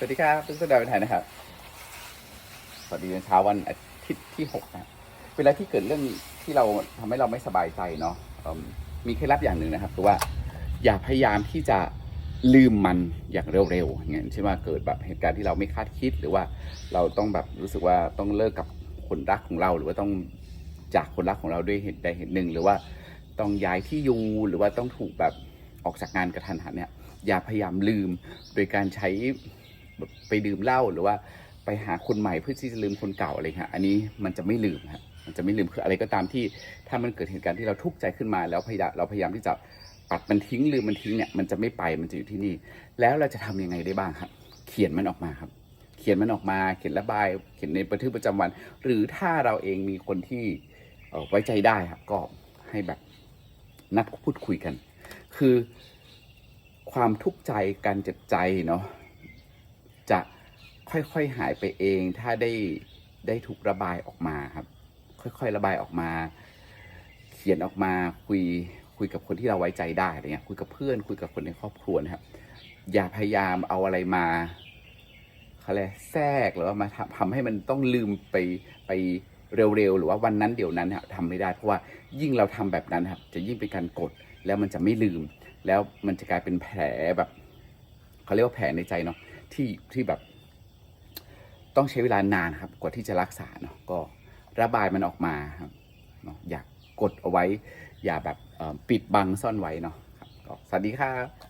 สวัสดีครับทุกท่านดาวไทยนะครับ สวัสดีในเช้าวันอาทิตย์ที่หกนะ เวลาที่เกิดเรื่องที่เราทำให้เราไม่สบายใจเนาะมมีเคล็ดลับอย่างหนึ่งนะครับคือว่าอย่าพยายามที่จะลืมมันอย่างเร็วๆอย่างเงี้ยเช่นว่าเกิดแบบเหตุการณ์ที่เราไม่คาดคิดหรือว่าเราต้องแบบรู้สึกว่าต้องเลิกกับคนรักของเราหรือว่าต้องจากคนรักของเราด้วยเหตุใดเหตุหนึ่ง หรือว่าต้องย้ายที่อยู่หรือว่าต้องถูกแบบออกจากงานกระทันหันเนี่ยอย่าพยายามลืมโดยการใช้ ไปดื่มเหล้าหรือว่าไปหาคนใหม่เพื่อที่จะลืมคนเก่าอะไรครับอันนี้มันจะไม่ลืมครับมันจะไม่ลืมคืออะไรก็ตามที่ถ้ามันเกิดเหตุการณ์ที่เราทุกข์ใจขึ้นมาแล้วพยายามเราพยายามที่จะปัดมันทิ้งลืมมันทิ้งเนี่ยมันจะไม่ไปมันจะอยู่ที่นี่ แล้วเราจะทำยังไงได้บ้างครับ เขียนมันออกมาครับ เขียนมันออกมาเขียนระบาย เขียนในบันทึกประจำวัน หรือถ้าเราเองมีคนที่ไว้ใจได้ครับก็ให้แบบนัดพูดคุยกัน คือความทุกข์ใจการเจ็บใจเนาะ จะค่อยๆหายไปเอง ถ้าได้ได้ถูกระบายออกมาครับ ค่อยๆระบายออกมา เขียนออกมาคุยคุยกับคนที่เราไว้ใจได้อะไรเงี้ยคุยกับเพื่อนคุยกับคนในครอบครัวนะครับ อย่าพยายามเอาอะไรมาเขาเรียกแทรกหรือว่ามาทำทำให้มันต้องลืมไปไปเร็วๆ หรือว่าวันนั้นเดี๋ยวนั้นทำไม่ได้เพราะว่ายิ่งเราทำแบบนั้นครับ จะยิ่งเป็นการกดแล้วมันจะไม่ลืม แล้วมันจะกลายเป็นแผลแบบเขาเรียกว่าแผลในใจเนาะ ที่ที่แบบ ต้องใช้เวลานานครับ กว่าที่จะรักษาเนาะก็ระบายมันออกมาครับเนาะอย่ากกดเอาไว้ อย่าแบบปิดบังซ่อนไว้เนาะครับก็สวัสดีครับ